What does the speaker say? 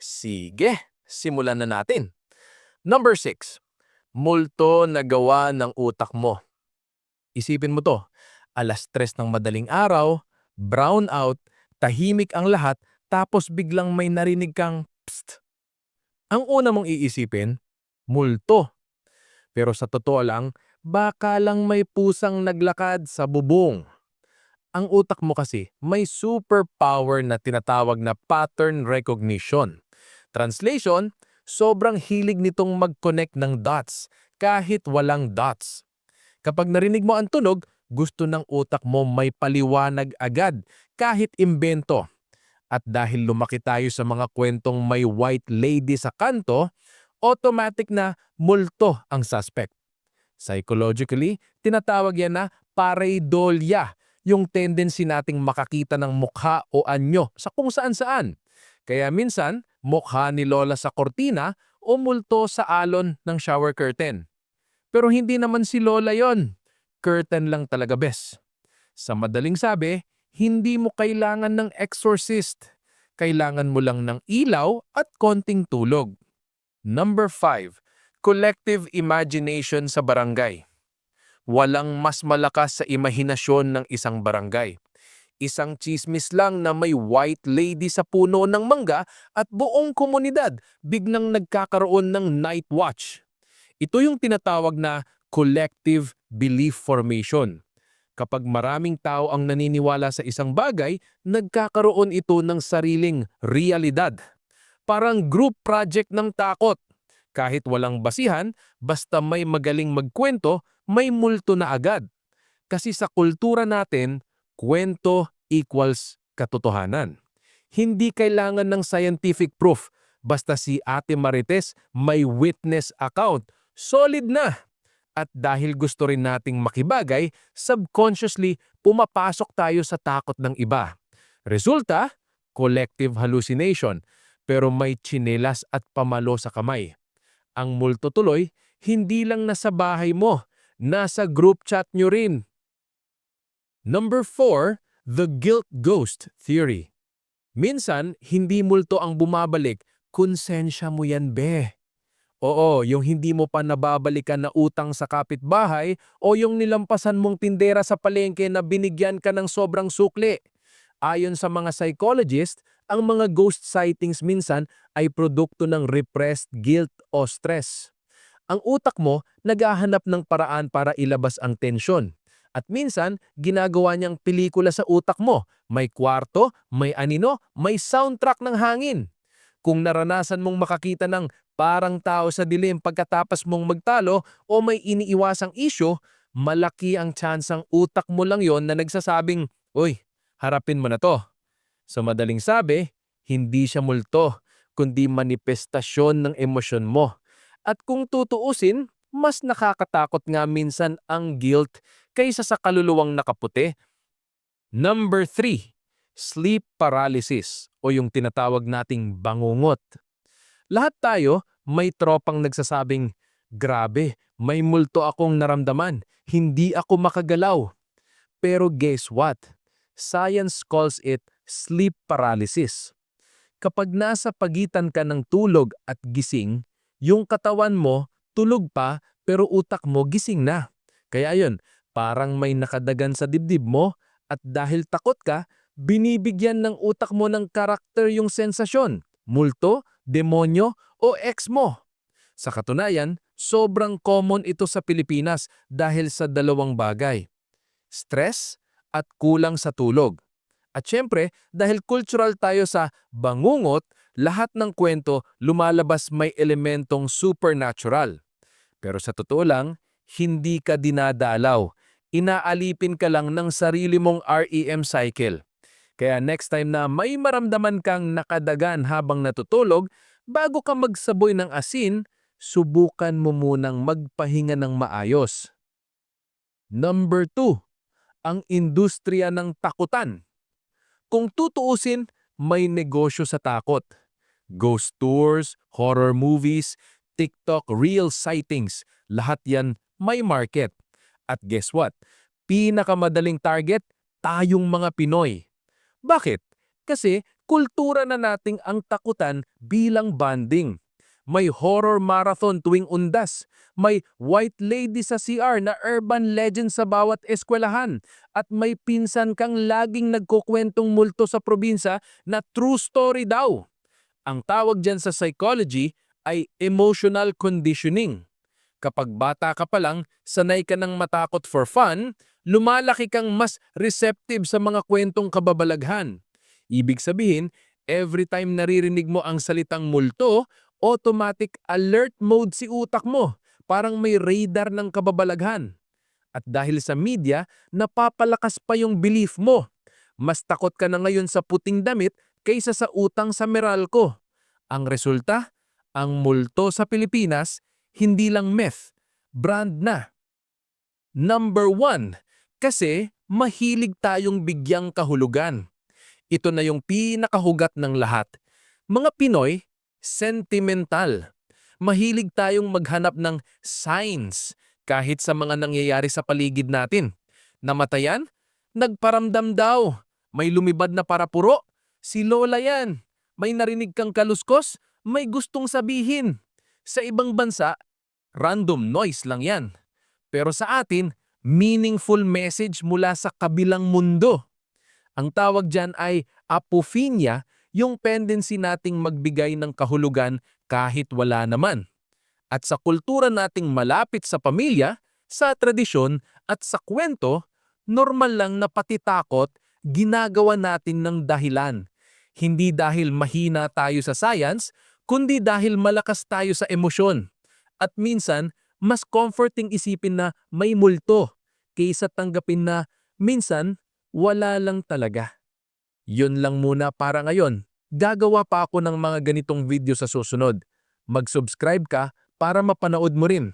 Sige, simulan na natin. Number 6. Multo na gawa ng utak mo. Isipin mo to, alas tres ng madaling araw, brown out, tahimik ang lahat, tapos biglang may narinig kang psst. Ang una mong iisipin, multo. Pero sa totoo lang, baka lang may pusang naglakad sa bubong. Ang utak mo kasi may superpower na tinatawag na pattern recognition. Translation, sobrang hilig nitong mag-connect ng dots kahit walang dots. Kapag narinig mo ang tunog, gusto ng utak mo may paliwanag agad kahit imbento. At dahil lumaki tayo sa mga kwentong may white lady sa kanto, automatic na multo ang suspect. Psychologically, tinatawag yan na pareidolia, yung tendency nating makakita ng mukha o anyo sa kung saan-saan. Kaya minsan, mukha ni Lola sa kortina o multo sa alon ng shower curtain. Pero hindi naman si Lola yon. Curtain lang talaga bes. Sa madaling sabi, hindi mo kailangan ng exorcist. Kailangan mo lang ng ilaw at konting tulog. Number 5. Collective imagination sa barangay. Walang mas malakas sa imahinasyon ng isang barangay. Isang chismis lang na may white lady sa puno ng mangga at buong komunidad biglang nagkakaroon ng night watch. Ito yung tinatawag na collective belief formation. Kapag maraming tao ang naniniwala sa isang bagay, nagkakaroon ito ng sariling realidad. Parang group project ng takot. Kahit walang basihan, basta may magaling magkwento, may multo na agad. Kasi sa kultura natin, kwento equals katotohanan. Hindi kailangan ng scientific proof. Basta si Ate Marites may witness account. Solid na! At dahil gusto rin nating makibagay, subconsciously pumapasok tayo sa takot ng iba. Resulta, collective hallucination, pero may tsinelas at pamalo sa kamay. Ang multo tuloy, hindi lang nasa bahay mo, nasa group chat nyo rin. Number 4, the guilt ghost theory. Minsan, hindi multo ang bumabalik, konsensya mo yan be. Oo, yung hindi mo pa nababalikan na utang sa kapitbahay o yung nilampasan mong tindera sa palengke na binigyan ka ng sobrang sukli. Ayon sa mga psychologist, ang mga ghost sightings minsan ay produkto ng repressed guilt o stress. Ang utak mo naghahanap ng paraan para ilabas ang tensyon. At minsan, ginagawa niyang pelikula sa utak mo. May kwarto, may anino, may soundtrack ng hangin. Kung naranasan mong makakita ng parang tao sa dilim pagkatapos mong magtalo o may iniiwasang isyo, malaki ang tsansang utak mo lang yon na nagsasabing, Uy, harapin mo na to. Sa madaling sabi, hindi siya multo, kundi manifestasyon ng emosyon mo. At kung tutuusin, mas nakakatakot nga minsan ang guilt kaysa sa kaluluwang nakaputi. Number 3, sleep paralysis o yung tinatawag nating bangungot. Lahat tayo may tropang nagsasabing, Grabe, may multo akong naramdaman, hindi ako makagalaw. Pero guess what? Science calls it sleep paralysis. Kapag nasa pagitan ka ng tulog at gising, yung katawan mo tulog pa pero utak mo gising na. Kaya yun, parang may nakadagan sa dibdib mo at dahil takot ka, binibigyan ng utak mo ng karakter yung sensasyon, multo, demonyo o ex mo. Sa katunayan, sobrang common ito sa Pilipinas dahil sa dalawang bagay. Stress at kulang sa tulog. At syempre, dahil cultural tayo sa bangungot, lahat ng kwento lumalabas may elementong supernatural. Pero sa totoo lang, hindi ka dinadalaw. Inaalipin ka lang ng sarili mong REM cycle. Kaya next time na may maramdaman kang nakadagan habang natutulog, bago ka magsaboy ng asin, subukan mo munang magpahinga ng maayos. Number 2. Ang industriya ng takutan. Kung tutuusin, may negosyo sa takot. Ghost tours, horror movies, TikTok real sightings, lahat yan may market. At guess what? Pinakamadaling target, tayong mga Pinoy. Bakit? Kasi kultura na nating ang takutan bilang banding. May horror marathon tuwing undas. May white lady sa CR na urban legend sa bawat eskwelahan. At may pinsan kang laging nagkukwentong multo sa probinsya na true story daw. Ang tawag dyan sa psychology ay emotional conditioning. Kapag bata ka pa lang, sanay ka ng matakot for fun, lumalaki kang mas receptive sa mga kwentong kababalaghan. Ibig sabihin, every time naririnig mo ang salitang multo, automatic alert mode si utak mo. Parang may radar ng kababalaghan. At dahil sa media, napapalakas pa yung belief mo. Mas takot ka na ngayon sa puting damit kaysa sa utang sa Meralco. Ang resulta, ang multo sa Pilipinas, hindi lang myth, brand na. Number one, kasi mahilig tayong bigyang kahulugan. Ito na yung pinakahugat ng lahat. Mga Pinoy, sentimental. Mahilig tayong maghanap ng signs kahit sa mga nangyayari sa paligid natin. Namatayan? Nagparamdam daw. May lumibad na parapuro? Si Lola yan. May narinig kang kaluskos? May gustong sabihin. Sa ibang bansa, random noise lang yan. Pero sa atin, meaningful message mula sa kabilang mundo. Ang tawag dyan ay apophenia, yung tendency nating magbigay ng kahulugan kahit wala naman. At sa kultura nating malapit sa pamilya, sa tradisyon at sa kwento, normal lang na pati takot ginagawa natin ng dahilan. Hindi dahil mahina tayo sa science, kundi dahil malakas tayo sa emosyon. At minsan, mas comforting isipin na may multo kaysa tanggapin na minsan wala lang talaga. Yun lang muna para ngayon. Gagawa pa ako ng mga ganitong video sa susunod. Mag-subscribe ka para mapanood mo rin.